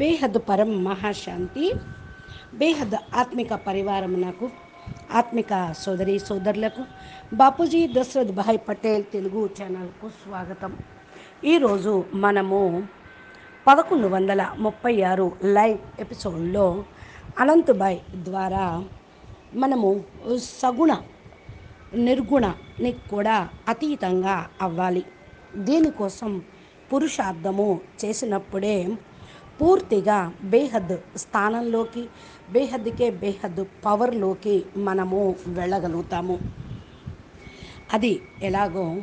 బేహద్ పరం మహాశాంతి. బేహద్ ఆత్మిక పరివారమునకు ఆత్మిక సోదరి సోదరులకు. బాపూజీ దశరథ్ భాయ్ పటేల్ తెలుగు ఛానల్కు స్వాగతం. ఈరోజు మనము పదకొండు వందల ముప్పై ఆరు లైవ్ ఎపిసోడ్లో అనంతబాయ్ ద్వారా మనము సగుణ నిర్గుణని కూడా అతీతంగా అవ్వాలి. దీనికోసం పురుషార్థము చేసినప్పుడే పూర్తిగా బేహద్ స్థానంలోకి బేహద్కే బేహద్ పవర్లోకి మనము వెళ్ళగలుగుతాము. అది ఎలాగో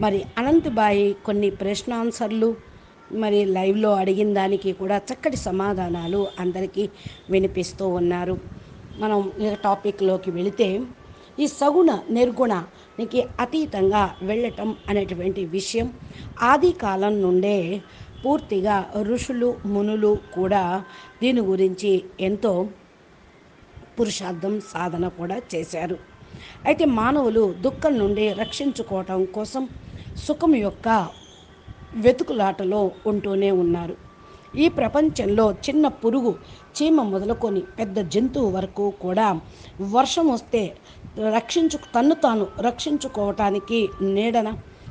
మరి అనంతబాయి కొన్ని ప్రశ్నాన్సర్లు మరి లైవ్లో అడిగిన దానికి కూడా చక్కటి సమాధానాలు అందరికీ వినిపిస్తూ ఉన్నారు. మనం టాపిక్లోకి వెళితే ఈ సగుణ నిర్గుణనికి అతీతంగా వెళ్ళటం అనేటువంటి విషయం ఆది కాలం నుండే పూర్తిగా ఋషులు మునులు కూడా దీని గురించి ఎంతో పురుషార్థం సాధన కూడా చేశారు. అయితే మానవులు దుఃఖం నుండి రక్షించుకోవటం కోసం సుఖం యొక్క వెతుకులాటలో ఉంటూనే ఉన్నారు. ఈ ప్రపంచంలో చిన్న పురుగు చీమ మొదలుకొని పెద్ద జంతువు వరకు కూడా వర్షం వస్తే రక్షించు తన్ను తాను రక్షించుకోవటానికి నీడన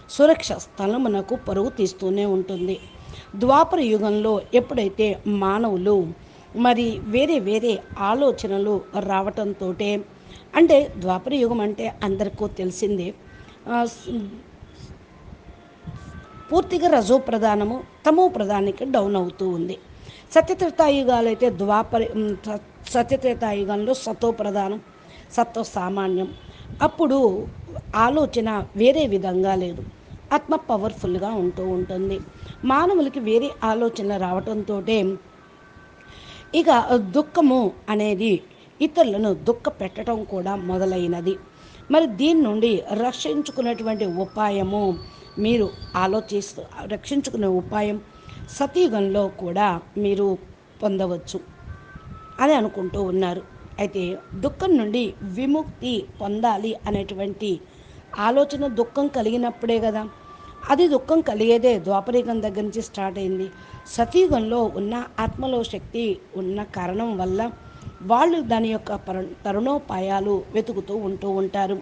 సురక్ష స్థలమునకు పరుగు తీస్తూనే ఉంటుంది. ద్వాపర యుగంలో ఎప్పుడైతే మానవులు మరి వేరే వేరే ఆలోచనలు రావటంతో అంటే ద్వాపర యుగం అంటే అందరికీ తెలిసిందే. పూర్తిగా రజో ప్రధానము తమో ప్రధానికి డౌన్ అవుతూ ఉంది. సత్యత్రేతాయుగాలు అయితే ద్వాపర సత్యత్రేతాయుగంలో సతో ప్రధానం సత్వ సామాన్యం. అప్పుడు ఆలోచన వేరే విధంగా లేదు. ఆత్మ పవర్ఫుల్గా ఉంటూ ఉంటుంది. మానవులకి వేరే ఆలోచన రావడంతో ఇక దుఃఖము అనేది ఇతరులను దుఃఖ పెట్టడం కూడా మొదలైనది. మరి దీని నుండి రక్షించుకునేటువంటి ఉపాయము మీరు ఆలోచిస్తూ రక్షించుకునే ఉపాయం సతీయుగంలో కూడా మీరు పొందవచ్చు అని అనుకుంటూ ఉన్నారు. అయితే దుఃఖం నుండి విముక్తి పొందాలి అనేటువంటి ఆలోచన దుఃఖం కలిగినప్పుడే కదా. అది దుఃఖం కలిగేదే. ద్వాపరికం దగ్గర నుంచి స్టార్ట్ అయింది. సతీయుగంలో ఉన్న ఆత్మలో శక్తి ఉన్న కారణం వల్ల వాళ్ళు దాని యొక్క తరుణోపాయాలు వెతుకుతూ ఉంటూ ఉంటారు.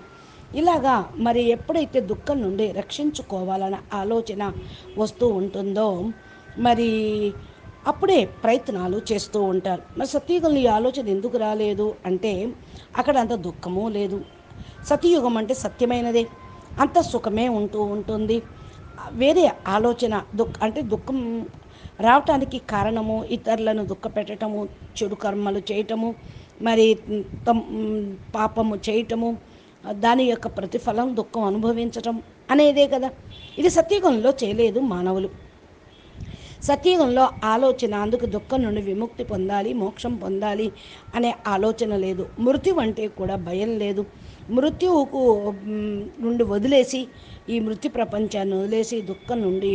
ఇలాగా మరి ఎప్పుడైతే దుఃఖం నుండి రక్షించుకోవాలన్న ఆలోచన వస్తూ ఉంటుందో మరి అప్పుడే ప్రయత్నాలు చేస్తూ ఉంటారు. మరి సతీయుగంలో ఈ ఆలోచన ఎందుకు రాలేదు అంటే అక్కడ అంత దుఃఖము లేదు. సతీయుగం అంటే సత్యమైనదే. అంత సుఖమే ఉంటూ ఉంటుంది. వేరే ఆలోచన దుఃఖ అంటే దుఃఖం రావటానికి కారణము ఇతరులను దుఃఖ పెట్టడము చెడు కర్మలు చేయటము మరి పాపము చేయటము దాని యొక్క ప్రతిఫలం దుఃఖం అనుభవించటం అనేదే కదా. ఇది సత్యుగంలో చేయలేదు మానవులు. సత్యుగంలో ఆలోచన అందుకు దుఃఖం నుండి విముక్తి పొందాలి మోక్షం పొందాలి అనే ఆలోచన లేదు. మృతి అంటే కూడా భయం లేదు. మృత్యువుకు నుండి వదిలేసి ఈ మృత్యు ప్రపంచాన్ని వదిలేసి దుఃఖం నుండి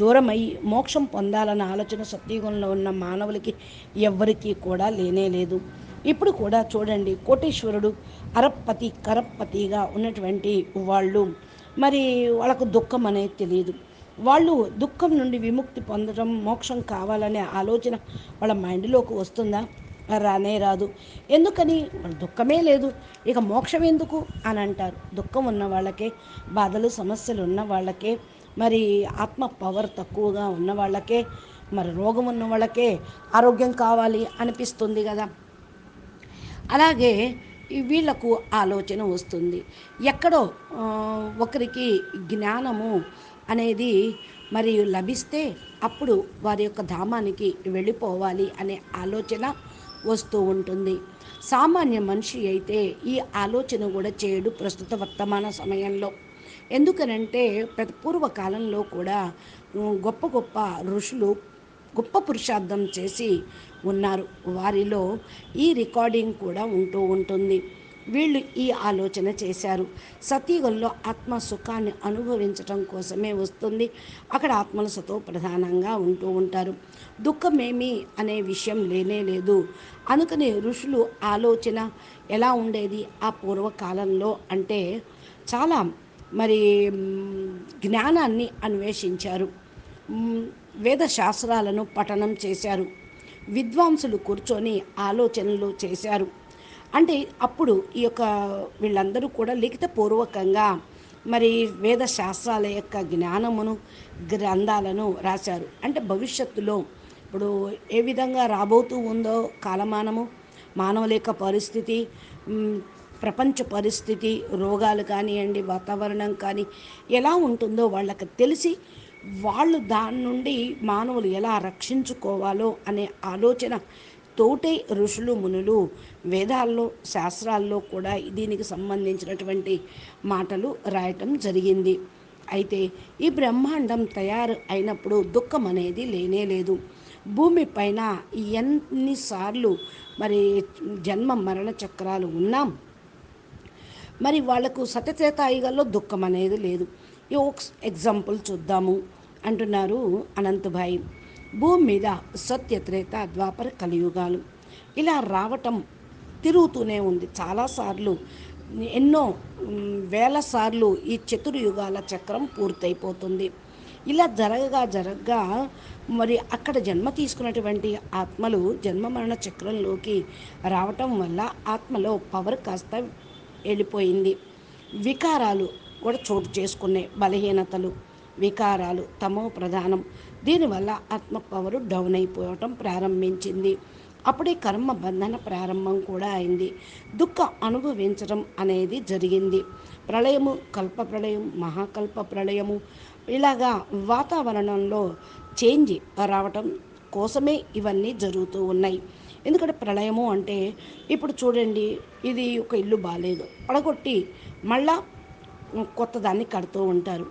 దూరమై మోక్షం పొందాలన్న ఆలోచన సత్యయుగంలో ఉన్న మానవులకి ఎవ్వరికీ కూడా లేనే లేదు. ఇప్పుడు కూడా చూడండి కోటేశ్వరుడు అరప్పతి కరప్పతిగా ఉన్నటువంటి వాళ్ళు. మరి వాళ్ళకు దుఃఖం అనేది తెలియదు వాళ్ళు దుఃఖం నుండి విముక్తి పొందడం మోక్షం కావాలనే ఆలోచన వాళ్ళ మైండ్లోకి వస్తుందా? రానే రాదు. ఎందుకని? దుఃఖమే లేదు. ఇక మోక్షం ఎందుకు అని అంటారు. దుఃఖం ఉన్న వాళ్ళకే బాధలు సమస్యలు ఉన్న వాళ్ళకే మరి ఆత్మ పవర్ తక్కువగా ఉన్న వాళ్ళకే మరి రోగం ఉన్న వాళ్ళకే ఆరోగ్యం కావాలి అనిపిస్తుంది కదా. అలాగే వీళ్ళకు ఆలోచన వస్తుంది. ఎక్కడో ఒకరికి జ్ఞానము అనేది మరి లభిస్తే అప్పుడు వారి యొక్క ధామానికి వెళ్ళిపోవాలి అనే ఆలోచన వస్తూ ఉంటుంది. సామాన్య మనిషి అయితే ఈ ఆలోచన కూడా చేయడు ప్రస్తుత వర్తమాన సమయంలో. ఎందుకనంటే పూర్వకాలంలో కూడా గొప్ప గొప్ప ఋషులు గొప్ప పురుషార్థం చేసి ఉన్నారు. వారిలో ఈ రికార్డింగ్ కూడా ఉంటూ ఉంటుంది. వీళ్ళు ఈ ఆలోచన చేశారు. సతీగల్లో ఆత్మ సుఖాన్ని అనుభవించటం కోసమే వస్తుంది. అక్కడ ఆత్మల సతో ప్రధానంగా ఉంటూ ఉంటారు. దుఃఖమేమి అనే విషయం లేనే లేదు. అందుకని ఋషులు ఆలోచన ఎలా ఉండేది ఆ పూర్వకాలంలో అంటే చాలా మరి జ్ఞానాన్ని అన్వేషించారు. వేద శాస్త్రాలను పఠనం చేశారు. విద్వాంసులు కూర్చొని ఆలోచనలు చేశారు. అంటే అప్పుడు ఈ యొక్క వీళ్ళందరూ కూడా లిఖితపూర్వకంగా మరి వేద శాస్త్రాల యొక్క జ్ఞానమును గ్రంథాలను రాశారు. అంటే భవిష్యత్తులో ఇప్పుడు ఏ విధంగా రాబోతూ ఉందో కాలమానము మానవుల యొక్క పరిస్థితి ప్రపంచ పరిస్థితి రోగాలు కానివ్వండి వాతావరణం కానీ ఎలా ఉంటుందో వాళ్ళకి తెలిసి వాళ్ళు దాని నుండి మానవులు ఎలా రక్షించుకోవాలో అనే ఆలోచన తోటే ఋషులు మునులు వేదాల్లో శాస్త్రాల్లో కూడా దీనికి సంబంధించినటువంటి మాటలు రాయటం జరిగింది. అయితే ఈ బ్రహ్మాండం తయారు అయినప్పుడు దుఃఖం అనేది లేనే లేదు. భూమిపైన ఎన్నిసార్లు మరి జన్మ మరణ చక్రాలు ఉన్నాం. మరి వాళ్ళకు సతచేతాయిగల్లో దుఃఖం అనేది లేదు. ఈ ఒక ఎగ్జాంపుల్ చూద్దాము అంటున్నారు అనంతభాయి. భూమి మీద సత్యత్రేత ద్వాపర కలియుగాలు. ఇలా రావటం తిరుగుతూనే ఉంది. చాలాసార్లు ఎన్నో వేల సార్లు ఈ చతుర్యుగాల చక్రం పూర్తయిపోతుంది. ఇలా జరగగా జరగగా మరి అక్కడ జన్మ తీసుకున్నటువంటి ఆత్మలు జన్మ మరణ చక్రంలోకి రావటం వల్ల ఆత్మలో పవర్ కాస్త వెళ్ళిపోయింది. వికారాలు కూడా చోటు చేసుకున్నాయి బలహీనతలు వికారాలు తమో ప్రధానం. దీనివల్ల ఆత్మ పవరు డౌన్ అయిపోవటం ప్రారంభించింది. అప్పుడే కర్మ బంధన ప్రారంభం కూడా అయింది. దుఃఖం అనుభవించడం అనేది జరిగింది. ప్రళయము కల్ప ప్రళయం మహాకల్ప ప్రళయము ఇలాగా వాతావరణంలో చేంజ్ రావటం కోసమే ఇవన్నీ జరుగుతూ ఉన్నాయి. ఎందుకంటే ప్రళయము అంటే ఇప్పుడు చూడండి ఇది ఒక ఇల్లు బాగాలేదు పడగొట్టి మళ్ళా కొత్త దాన్ని కడుతూ ఉంటారు.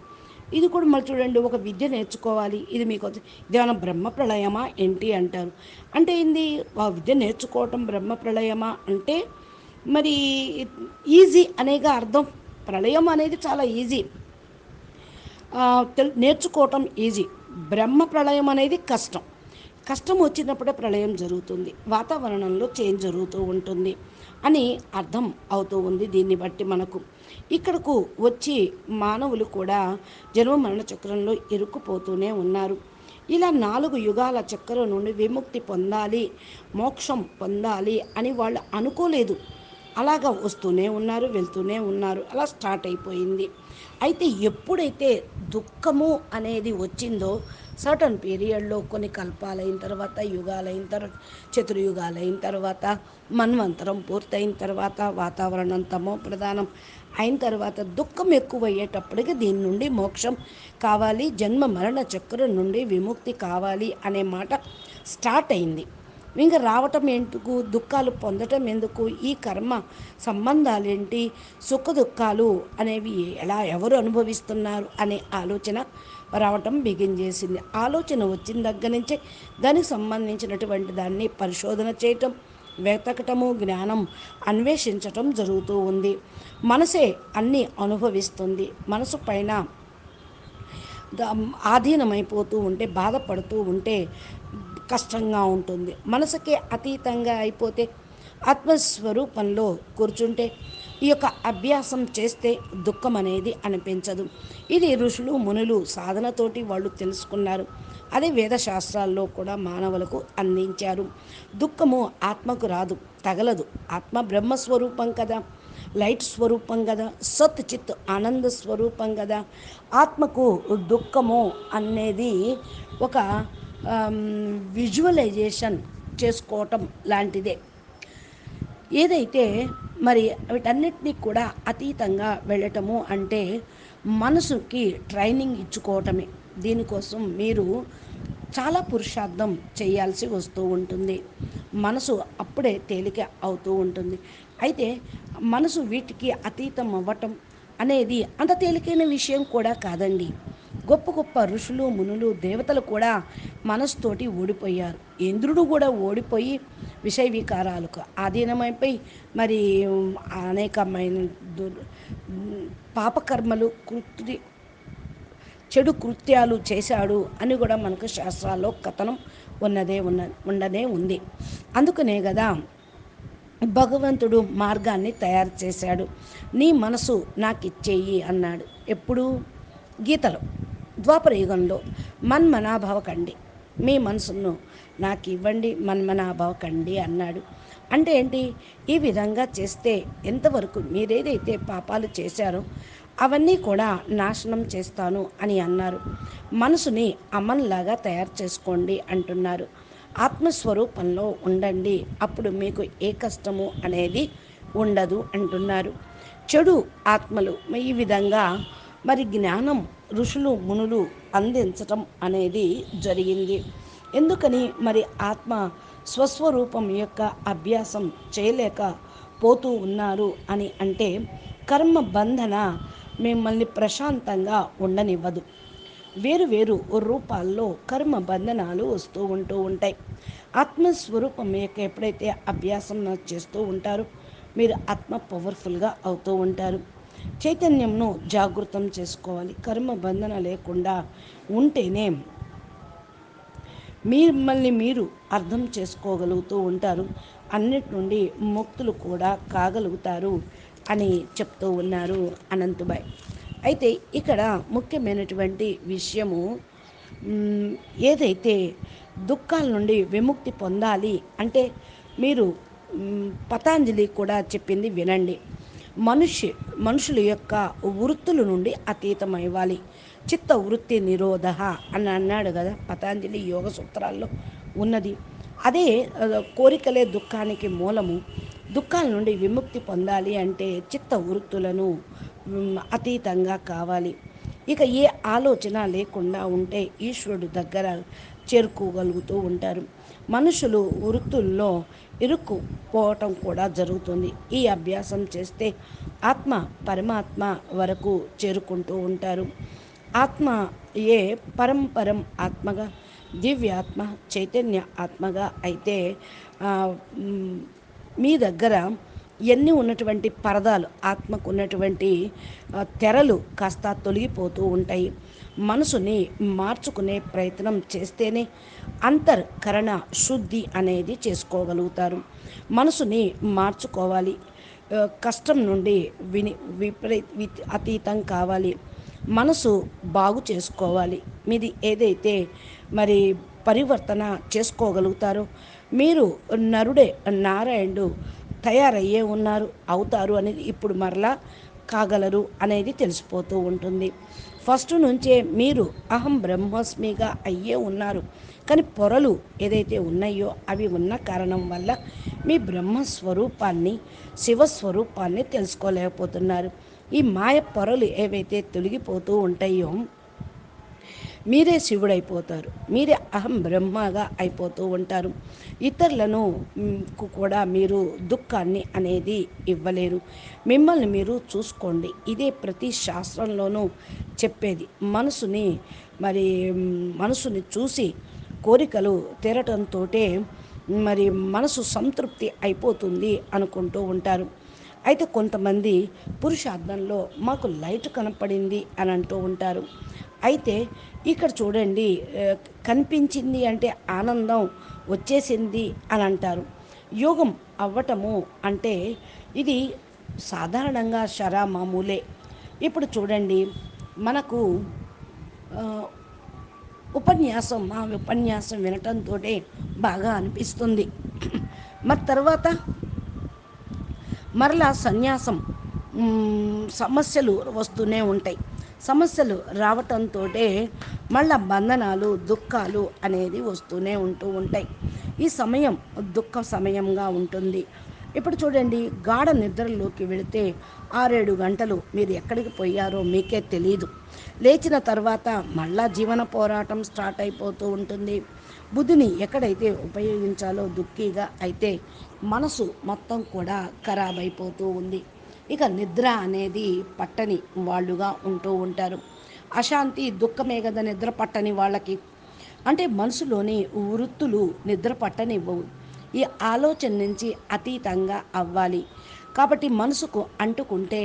ఇది కూడా మళ్ళీ చూడండి ఒక విద్య నేర్చుకోవాలి. ఇది మీకు ఇదేమైనా బ్రహ్మ ప్రళయమా ఏంటి అంటారు. అంటే ఏంది? ఆ విద్య నేర్చుకోవటం బ్రహ్మ ప్రళయమా అంటే మరి ఈజీ అనేగా అర్థం. ప్రళయం అనేది చాలా ఈజీ. తెలు నేర్చుకోవటం ఈజీ. బ్రహ్మ ప్రళయం అనేది కష్టం. కష్టం వచ్చినప్పుడే ప్రళయం జరుగుతుంది. వాతావరణంలో చేంజ్ జరుగుతూ ఉంటుంది అని అర్థం అవుతూ ఉంది దీన్ని బట్టి మనకు. ఇక్కడకు వచ్చి మానవులు కూడా జన్మ మరణ చక్రంలో ఇరుక్కుపోతూనే ఉన్నారు. ఇలా నాలుగు యుగాల చక్రం నుండి విముక్తి పొందాలి మోక్షం పొందాలి అని వాళ్ళు అనుకోలేదు. అలాగా వస్తూనే ఉన్నారు వెళ్తూనే ఉన్నారు. అలా స్టార్ట్ అయిపోయింది. అయితే ఎప్పుడైతే దుఃఖము అనేది వచ్చిందో సర్టన్ పీరియడ్లో కొన్ని కల్పాలైన తర్వాత యుగాలైన తర్వాత చతుర్యుగాలైన తర్వాత మన్వంతరం పూర్తయిన తర్వాత వాతావరణం తమో ప్రధానం అయిన తర్వాత దుఃఖం ఎక్కువ అయ్యేటప్పటికి దీని నుండి మోక్షం కావాలి జన్మ మరణ చక్రం నుండి విముక్తి కావాలి అనే మాట స్టార్ట్ అయింది. ఇంకా రావటం ఎందుకు? దుఃఖాలు పొందటం ఎందుకు? ఈ కర్మ సంబంధాలేంటి? సుఖ దుఃఖాలు అనేవి ఎలా ఎవరు అనుభవిస్తున్నారు అనే ఆలోచన రావటం బిగిన్ చేసింది. ఆలోచన వచ్చిన దగ్గర నుంచే దానికి సంబంధించినటువంటి దాన్ని పరిశోధన చేయటం వెతకటము జ్ఞానం అన్వేషించటం జరుగుతూ ఉంది. మనసే అన్నీ అనుభవిస్తుంది. మనసు పైన ఆధీనమైపోతూ ఉంటే బాధపడుతూ ఉంటే కష్టంగా ఉంటుంది. మనసుకే అతీతంగా అయిపోతే ఆత్మస్వరూపంలో కూర్చుంటే ఈ యొక్క అభ్యాసం చేస్తే దుఃఖం అనేది అనిపించదు. ఇది ఋషులు మునులు సాధనతోటి వాళ్ళు తెలుసుకున్నారు. అదే వేదశాస్త్రాల్లో కూడా మానవులకు అందించారు. దుఃఖము ఆత్మకు రాదు తగలదు. ఆత్మ బ్రహ్మస్వరూపం కదా లైట్ స్వరూపం కదా సత్ చిత్ ఆనంద స్వరూపం కదా. ఆత్మకు దుఃఖము అనేది ఒక Um, విజువలైజేషన్ చేసుకోవటం లాంటిదే. ఏదైతే మరి వీటన్నిటినీ కూడా అతీతంగా వెళ్ళటము అంటే మనసుకి ట్రైనింగ్ ఇచ్చుకోవటమే. దీనికోసం మీరు చాలా పురుషార్థం చేయాల్సి వస్తూ ఉంటుంది. మనసు అప్పుడే తేలిక అవుతూ ఉంటుంది. అయితే మనసు వీటికి అతీతం అవ్వటం అనేది అంత తేలికైన విషయం కూడా కాదండి. గొప్ప గొప్ప ఋషులు మునులు దేవతలు కూడా మనసుతోటి ఓడిపోయారు. ఇంద్రుడు కూడా ఓడిపోయి విషయ వికారాలకు ఆధీనమైపోయి మరి అనేకమైన దుర్ పాపకర్మలు కృతి చెడు కృత్యాలు చేశాడు అని కూడా మనకు శాస్త్రాల్లో కథనం ఉన్నదే ఉన్న ఉండనే ఉంది. అందుకనే కదా భగవంతుడు మార్గాన్ని తయారు చేశాడు. నీ మనసు నాకు ఇచ్చేయి అన్నాడు. ఎప్పుడు? గీతలో. ద్వాపరయుగంలో మన్మనాభవకండి. మీ మనసును నాకు ఇవ్వండి మన్మనాభవకండి అన్నాడు. అంటే ఏంటి? ఈ విధంగా చేస్తే ఎంతవరకు మీరేదైతే పాపాలు చేశారో అవన్నీ కూడా నాశనం చేస్తాను అని అన్నారు. మనసుని అమన్లాగా తయారు చేసుకోండి అంటున్నారు. ఆత్మస్వరూపంలో ఉండండి అప్పుడు మీకు ఏ కష్టము అనేది ఉండదు అంటున్నారు. చెడు ఆత్మలు ఈ విధంగా మరి జ్ఞానం ఋషులు మునులు అందించటం అనేది జరిగింది. ఎందుకని మరి ఆత్మ స్వస్వరూపం యొక్క అభ్యాసం చేయలేక పోతూ ఉన్నారు అని అంటే కర్మ బంధన మిమ్మల్ని ప్రశాంతంగా ఉండనివ్వదు. వేరు వేరు రూపాల్లో కర్మ బంధనాలు వస్తూ ఉంటూ ఉంటాయి. ఆత్మస్వరూపం యొక్క ఎప్పుడైతే అభ్యాసం చేస్తూ ఉంటారో మీరు ఆత్మ పవర్ఫుల్గా అవుతూ ఉంటారు. చైతన్యంను జాగృతం చేసుకోవాలి. కర్మ బంధన లేకుండా ఉంటేనే మిమ్మల్ని మీరు అర్థం చేసుకోగలుగుతూ ఉంటారు. అన్నిటి నుండి ముక్తులు కూడా కాగలుగుతారు అని చెప్తూ ఉన్నారు అనంతుబాయ్. అయితే ఇక్కడ ముఖ్యమైనటువంటి విషయము ఏదైతే దుఃఖాల నుండి విముక్తి పొందాలి అంటే మీరు పతాంజలి కూడా చెప్పింది వినండి. మనుష్య మనుషుల యొక్క వృత్తుల నుండి అతీతం అవ్వాలి చిత్త వృత్తి నిరోధ అని అన్నాడు కదా పతాంజలి యోగ సూత్రాల్లో ఉన్నది. అదే కోరికలే దుఃఖానికి మూలము. దుఃఖాల నుండి విముక్తి పొందాలి అంటే చిత్త వృత్తులను అతీతంగా కావాలి. ఇక ఏ ఆలోచన లేకుండా ఉంటే ఈశ్వరుడు దగ్గర చేరుకోగలుగుతూ ఉంటారు. మనుషులు వృత్తుల్లో ఇరుక్కుపోవటం కూడా జరుగుతుంది. ఈ అభ్యాసం చేస్తే ఆత్మ పరమాత్మ వరకు చేరుకుంటూ ఉంటారు. ఆత్మ ఏ పరంపరం ఆత్మగా దివ్యాత్మ చైతన్య ఆత్మగా అయితే మీ దగ్గర ఎన్ని ఉన్నటువంటి పరదాలు ఆత్మకు ఉన్నటువంటి తెరలు కాస్త తొలగిపోతూ ఉంటాయి. మనసుని మార్చుకునే ప్రయత్నం చేస్తేనే అంతర్కరణ శుద్ధి అనేది చేసుకోగలుగుతారు. మనసుని మార్చుకోవాలి. కష్టం నుండి విని విపరీత వి- అతీతం కావాలి. మనసు బాగు చేసుకోవాలి. మీది ఏదైతే మరి పరివర్తన చేసుకోగలుగుతారో మీరు నరుడే నారాయణుడు తయారయ్యే ఉన్నారు అవుతారు అనేది ఇప్పుడు మరలా కాగలరు అనేది తెలిసిపోతూ ఉంటుంది. ఫస్ట్ నుంచే మీరు అహం బ్రహ్మస్మిగా అయ్యే ఉన్నారు. కానీ పొరలు ఏదైతే ఉన్నాయో అవి ఉన్న కారణం వల్ల మీ బ్రహ్మస్వరూపాన్ని శివస్వరూపాన్ని తెలుసుకోలేకపోతున్నారు. ఈ మాయ పొరలు ఏవైతే తొలగిపోతూ ఉంటాయో మీరే శివుడైపోతారు. మీరే అహం బ్రహ్మగా అయిపోతూ ఉంటారు. ఇతరులను కు కూడా మీరు దుఃఖాన్ని అనేది ఇవ్వలేరు. మిమ్మల్ని మీరు చూసుకోండి. ఇదే ప్రతి శాస్త్రంలోనూ చెప్పేది. మనసుని మరి మనసుని చూసి కోరికలు తీరటంతో మరి మనసు సంతృప్తి అయిపోతుంది అనుకుంటూ ఉంటారు. అయితే కొంతమంది పురుషార్థంలో మాకు లైట్ కనపడింది అని అంటూ ఉంటారు. అయితే ఇక్కడ చూడండి కనిపించింది అంటే ఆనందం వచ్చేసింది అని అంటారు. యోగం అవ్వటము అంటే ఇది సాధారణంగా షరా మామూలే ఇప్పుడు చూడండి మనకు ఉపన్యాసం మా ఉపన్యాసం వినటంతో బాగా అనిపిస్తుంది. మరి తర్వాత మరలా సన్యాసం సమస్యలు వస్తూనే ఉంటాయి. సమస్యలు రావటంతో మళ్ళా బంధనాలు దుఃఖాలు అనేది వస్తూనే ఉంటూ ఉంటాయి. ఈ సమయం దుఃఖ సమయంగా ఉంటుంది. ఇప్పుడు చూడండి గాఢ నిద్రలోకి వెళితే ఆరేడు గంటలు మీరు ఎక్కడికి పోయారో మీకే తెలియదు లేచిన తర్వాత మళ్ళా జీవన పోరాటం స్టార్ట్ అయిపోతూ ఉంటుంది. బుద్ధిని ఎక్కడైతే ఉపయోగించాలో దుఃఖీగా అయితే మనసు మొత్తం కూడా ఖరాబ్ అయిపోతూ ఉంది. ఇక నిద్ర అనేది పట్టని వాళ్ళుగా ఉంటూ ఉంటారు. అశాంతి దుఃఖమే కదా నిద్ర పట్టని వాళ్ళకి. అంటే మనసులోని వృత్తులు నిద్ర పట్టనివ్వవు. ఈ ఆలోచన నుంచి అతీతంగా అవ్వాలి. కాబట్టి మనసుకు అంటుకుంటే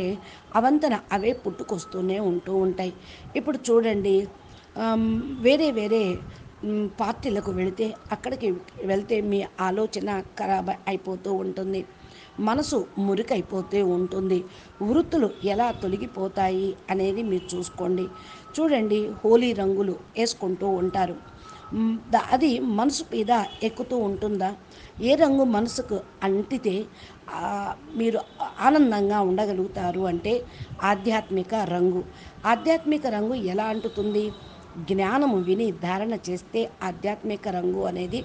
అవంతన అవే పుట్టుకొస్తూనే ఉంటూ ఉంటాయి. ఇప్పుడు చూడండి వేరే వేరే పార్టీలకు వెళితే అక్కడికి వెళ్తే మీ ఆలోచన ఖరాబ్ అయిపోతూ ఉంటుంది. మనసు మురికైపోతూ ఉంటుంది. వృత్తులు ఎలా తొలగిపోతాయి అనేది మీరు చూసుకోండి. చూడండి హోలీ రంగులు వేసుకుంటూ ఉంటారు. అది మనసు మీద ఎక్కుతూ ఉంటుందా? ఏ రంగు మనసుకు అంటితే మీరు ఆనందంగా ఉండగలుగుతారు అంటే ఆధ్యాత్మిక రంగు. ఆధ్యాత్మిక రంగు ఎలా అంటుతుంది? జ్ఞానము విని ధారణ చేస్తే ఆధ్యాత్మిక రంగు అనేది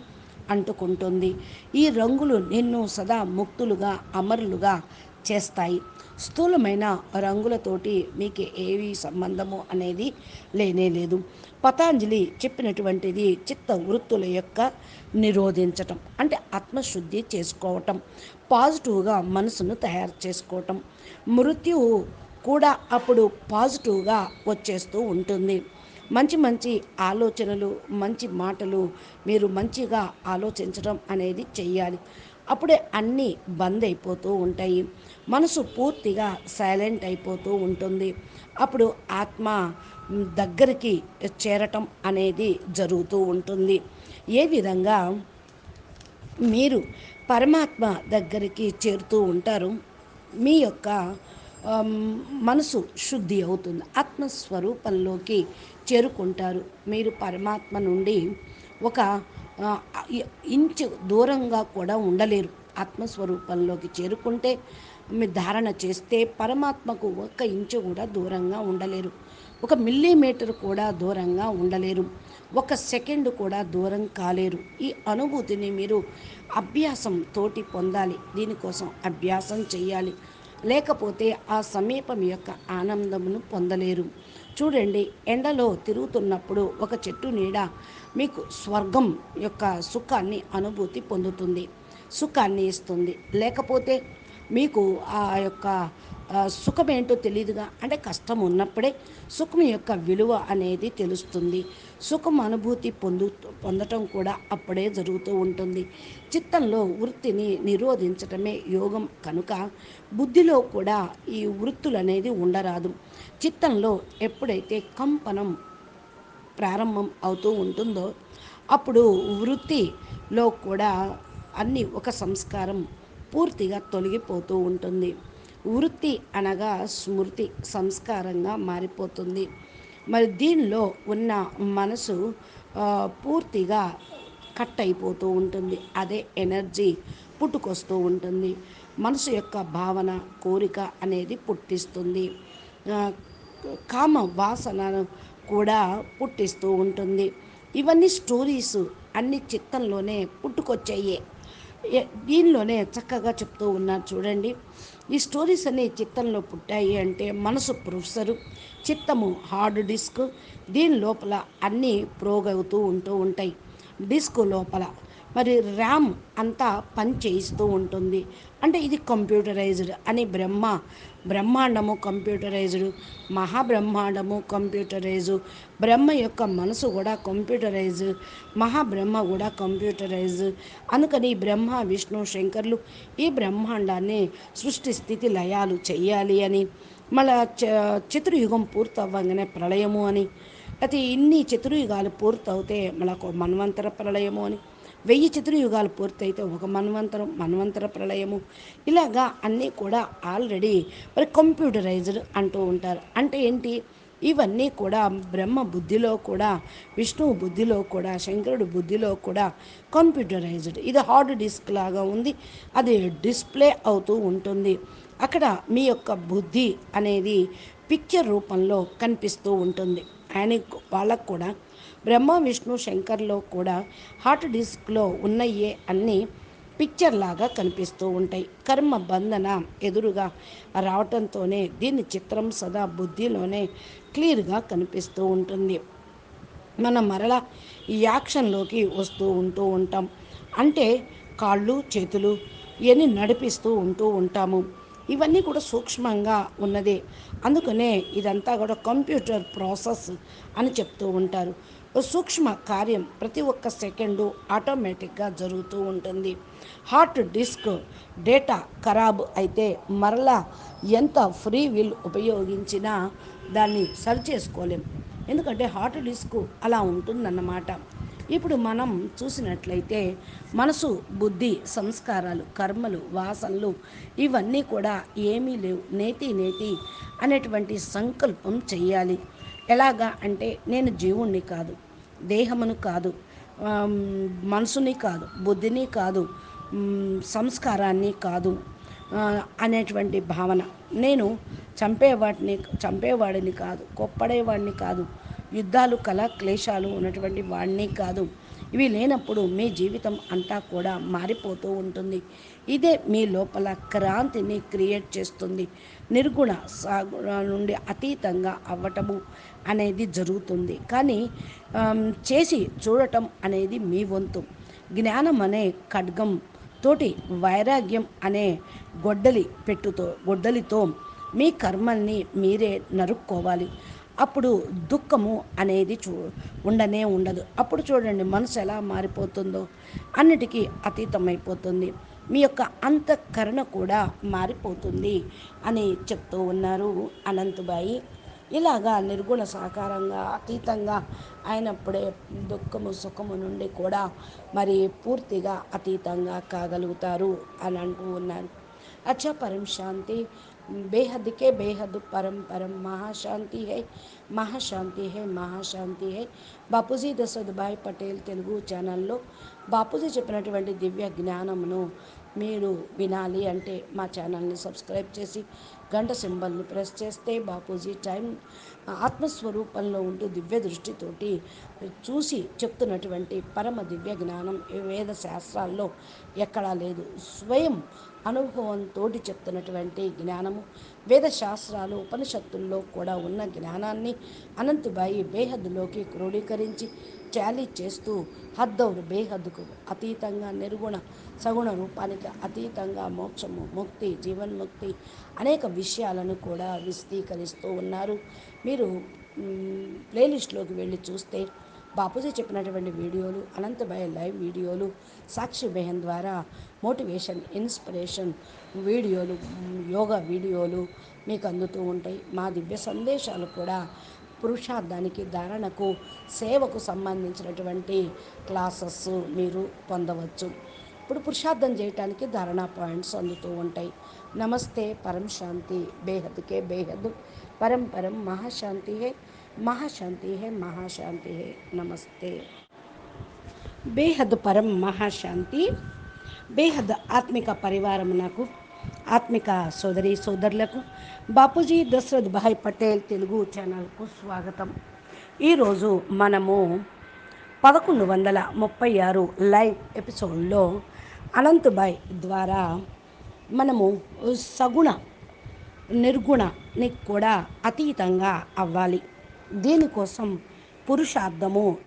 అంటుకుంటుంది. ఈ రంగులు నిన్ను సదా ముక్తులుగా అమరులుగా చేస్తాయి. స్థూలమైన రంగులతోటి మీకు ఏవి సంబంధము అనేది లేనే లేదు. పతాంజలి చెప్పినటువంటిది చిత్త వృత్తుల యొక్క నిరోధించటం అంటే ఆత్మశుద్ధి చేసుకోవటం పాజిటివ్గా మనసును తయారు చేసుకోవటం. మృత్యువు కూడా అప్పుడు పాజిటివ్గా వచ్చేస్తూ ఉంటుంది. మంచి మంచి ఆలోచనలు మంచి మాటలు మీరు మంచిగా ఆలోచించడం అనేది చెయ్యాలి. అప్పుడే అన్నీ బంద్ అయిపోతూ ఉంటాయి. మనసు పూర్తిగా సైలెంట్ అయిపోతూ ఉంటుంది. అప్పుడు ఆత్మ దగ్గరికి చేరటం అనేది జరుగుతూ ఉంటుంది. ఏ విధంగా మీరు పరమాత్మ దగ్గరికి చేరుతూ ఉంటారు మీ యొక్క మనసు శుద్ధి అవుతుంది. ఆత్మస్వరూపంలోకి చేరుకుంటారు. మీరు పరమాత్మ నుండి ఒక ఇంచు దూరంగా కూడా ఉండలేరు. ఆత్మస్వరూపంలోకి చేరుకుంటే మీ ధారణ చేస్తే పరమాత్మకు ఒక్క ఇంచు కూడా దూరంగా ఉండలేరు. ఒక మిల్లీమీటర్ కూడా దూరంగా ఉండలేరు. ఒక సెకండ్ కూడా దూరం కాలేరు. ఈ అనుభూతిని మీరు అభ్యాసం తోటి పొందాలి. దీనికోసం అభ్యాసం చేయాలి లేకపోతే ఆ సమీపం యొక్క ఆనందమును పొందలేరు. చూడండి ఎండలో తిరుగుతున్నప్పుడు ఒక చెట్టు నీడ మీకు స్వర్గం యొక్క సుఖాన్ని అనుభూతి పొందుతుంది సుఖాన్ని ఇస్తుంది. లేకపోతే మీకు ఆ యొక్క సుఖమేంటో సుఖం ఏంటో తెలియదుగా అంటే కష్టం ఉన్నప్పుడే సుఖం యొక్క విలువ అనేది తెలుస్తుంది. సుఖం అనుభూతి పొందు పొందటం కూడా అప్పుడే జరుగుతూ ఉంటుంది. చిత్తంలో వృత్తిని నిరోధించటమే యోగం కనుక బుద్ధిలో కూడా ఈ వృత్తులు అనేది ఉండరాదు. చిత్తంలో ఎప్పుడైతే కంపనం ప్రారంభం అవుతూ ఉంటుందో అప్పుడు వృత్తిలో కూడా అన్ని ఒక సంస్కారం పూర్తిగా తొలగిపోతూ ఉంటుంది. వృత్తి అనగా స్మృతి సంస్కారంగా మారిపోతుంది. మరి దీనిలో ఉన్న మనసు పూర్తిగా కట్ అయిపోతూ ఉంటుంది. అదే ఎనర్జీ పుట్టుకొస్తూ ఉంటుంది. మనసు యొక్క భావన కోరిక అనేది పుట్టిస్తుంది. కామ వాసనను కూడా పుట్టిస్తూ ఉంటుంది. ఇవన్నీ స్టోరీస్ అన్ని చిత్తంలోనే పుట్టుకొచ్చాయి. దీనిలోనే చక్కగా చెప్తూ ఉన్నారు చూడండి. ఈ స్టోరీస్ అన్ని చిత్తంలో పుట్టాయి అంటే మనసు ప్రొఫెసరు చిత్తము హార్డ్ డిస్క్ దీని లోపల అన్నీ ప్రోగవుతూ ఉంటూ ఉంటాయి. డిస్క్ లోపల మరి ర్యామ్ అంతా పని చేయిస్తూ ఉంటుంది. అంటే ఇది కంప్యూటరైజ్డ్ అని బ్రహ్మ బ్రహ్మాండము కంప్యూటరైజ్డ్ మహాబ్రహ్మాండము కంప్యూటరైజ్ బ్రహ్మ యొక్క మనసు కూడా కంప్యూటరైజ్ మహాబ్రహ్మ కూడా కంప్యూటరైజ్ అందుకని బ్రహ్మ విష్ణు శంకర్లు ఈ బ్రహ్మాండాన్ని సృష్టి స్థితి లయాలు చెయ్యాలి అని మళ్ళా చ చతుర్యుగం పూర్తవ్వగానే ప్రళయము అని అయితే ఇన్ని చతుర్యుగాలు పూర్తవుతే మళ్ళీ మన్వంతర ప్రళయము అని. వెయ్యి చతుర్యుగాలు పూర్తయితే ఒక మన్వంతరం మన్వంతర ప్రళయము. ఇలాగా అన్నీ కూడా ఆల్రెడీ మరి కంప్యూటరైజ్డ్ అంటూ ఉంటారు. అంటే ఏంటి? ఇవన్నీ కూడా బ్రహ్మ బుద్ధిలో కూడా విష్ణువు బుద్ధిలో కూడా శంకరుడు బుద్ధిలో కూడా కంప్యూటరైజ్డ్. ఇది హార్డ్ డిస్క్ లాగా ఉంది. అది డిస్ప్లే అవుతూ ఉంటుంది. అక్కడ మీ యొక్క బుద్ధి అనేది పిక్చర్ రూపంలో కనిపిస్తూ ఉంటుంది. ఆయన వాళ్ళకు కూడా బ్రహ్మ విష్ణు శంకర్లో కూడా హార్ట్ డిస్క్లో ఉన్నయే అన్నీ పిక్చర్ లాగా కనిపిస్తూ ఉంటాయి. కర్మ బంధన ఎదురుగా రావటంతోనే దీని చిత్రం సదా బుద్ధిలోనే క్లియర్గా కనిపిస్తూ ఉంటుంది. మనం మరలా ఈ యాక్షన్లోకి వస్తూ ఉంటూ ఉంటాం. అంటే కాళ్ళు చేతులు ఇవన్నీ నడిపిస్తూ ఉంటూ ఉంటాము. ఇవన్నీ కూడా సూక్ష్మంగా ఉన్నదే. అందుకనే ఇదంతా కూడా కంప్యూటర్ ప్రాసెస్ అని చెప్తూ ఉంటారు. సూక్ష్మ కార్యం ప్రతి ఒక్క సెకండు ఆటోమేటిక్గా జరుగుతూ ఉంటుంది. హార్ట్ డిస్క్ డేటా ఖరాబ్ అయితే మరలా ఎంత ఫ్రీ విల్ ఉపయోగించినా దాన్ని సరి చేసుకోలేం. ఎందుకంటే హార్ట్ డిస్క్ అలా ఉంటుందన్నమాట. ఇప్పుడు మనం చూసినట్లయితే మనసు బుద్ధి సంస్కారాలు కర్మలు వాసనలు ఇవన్నీ కూడా ఏమీ లేవు. నేతి నేతి అనేటువంటి సంకల్పం చెయ్యాలి. ఎలాగా అంటే నేను జీవుణ్ణి కాదు. దేహమును కాదు మనసుని కాదు బుద్ధిని కాదు సంస్కారాన్ని కాదు అనేటువంటి భావన. నేను చంపేవాడిని చంపేవాడిని కాదు కొప్పడేవాడిని కాదు యుద్ధాలు కల క్లేశాలు ఉన్నటువంటి వాడిని కాదు. ఇవి లేనప్పుడు మీ జీవితం అంతా కూడా మారిపోతూ ఉంటుంది. ఇదే మీ లోపల క్రాంతిని క్రియేట్ చేస్తుంది. నిర్గుణ సాగుణ నుండి అతీతంగా అవ్వటము అనేది జరుగుతుంది. కానీ చేసి చూడటం అనేది మీ వంతు. జ్ఞానం అనే ఖడ్గం తోటి వైరాగ్యం అనే గొడ్డలి పెట్టుతో గొడ్డలితో మీ కర్మల్ని మీరే నరుక్కోవాలి. అప్పుడు దుఃఖము అనేది చూ ఉండనే ఉండదు. అప్పుడు చూడండి మనసు ఎలా మారిపోతుందో. అన్నిటికీ అతీతమైపోతుంది. మీ యొక్క అంతఃకరణ కూడా మారిపోతుంది అని చెప్తూ ఉన్నారు అనంతబాయి. ఇలాగా నిర్గుణ సాకారంగా అతీతంగా అయినప్పుడే దుఃఖము సుఖము నుండి కూడా మరి పూర్తిగా అతీతంగా కాగలుగుతారు అని అంటూ ఉన్నారు. అచ్చా పరం శాంతి बेहद के बेहद परम परम महाशांति है మహాశాంతి హే మహాశాంతి హే బాపూజీ దశరథ్ భాయ్ పటేల్ తెలుగు ఛానల్లో బాపూజీ చెప్పినటువంటి దివ్య జ్ఞానమును మీరు వినాలి అంటే మా ఛానల్ని సబ్స్క్రైబ్ చేసి గంట సింబల్ని ప్రెస్ చేస్తే బాపూజీ టైం ఆత్మస్వరూపంలో ఉంటూ దివ్య దృష్టితోటి చూసి చెప్తున్నటువంటి పరమ దివ్య జ్ఞానం వేద శాస్త్రాల్లో ఎక్కడా లేదు. స్వయం అనుభవంతో చెప్తున్నటువంటి జ్ఞానము వేద శాస్త్రాలు ఉపనిషత్తుల్లో కూడా ఉన్న జ్ఞానాన్ని అనంతుబాయి బేహద్దులోకి క్రోడీకరించి ఛాలెంజ్ చేస్తూ హద్దౌరు బేహద్దుకు అతీతంగా నిర్గుణ సగుణ రూపానికి అతీతంగా మోక్షము ముక్తి జీవన్ముక్తి అనేక విషయాలను కూడా విస్తీకరిస్తూ ఉన్నారు. మీరు ప్లేలిస్ట్లోకి వెళ్ళి చూస్తే బాపూజీ చెప్పినటువంటి వీడియోలు అనంతభయ లైవ్ వీడియోలు సాక్షి బెహన్ ద్వారా మోటివేషన్ ఇన్స్పిరేషన్ వీడియోలు యోగా వీడియోలు మీకు అందుతూ ఉంటాయి. మా దివ్య సందేశాలు కూడా పురుషార్థానికి ధారణకు సేవకు సంబంధించినటువంటి క్లాసెస్ మీరు పొందవచ్చు. ఇప్పుడు పురుషార్థం చేయటానికి ధారణా పాయింట్స్ అందుతూ ఉంటాయి. నమస్తే పరం శాంతి బేహద్కే బేహద్ పరం పరం మహాశాంతి హే మహాశాంతి హే మహాశాంతి హే నమస్తే. బేహద్ పరం మహాశాంతి బేహద్ ఆత్మిక పరివారమునకు ఆత్మిక సోదరి సోదరులకు బాపూజీ దశరథ్ భాయ్ పటేల్ తెలుగు ఛానల్కు స్వాగతం. ఈరోజు మనము పదకొండు వందల ముప్పై ఆరు లైవ్ ఎపిసోడ్లో అనంతుభాయ్ ద్వారా మనము సగుణ నిర్గుణని కూడా అతీతంగా అవ్వాలి. దీనికోసం పురుషార్థము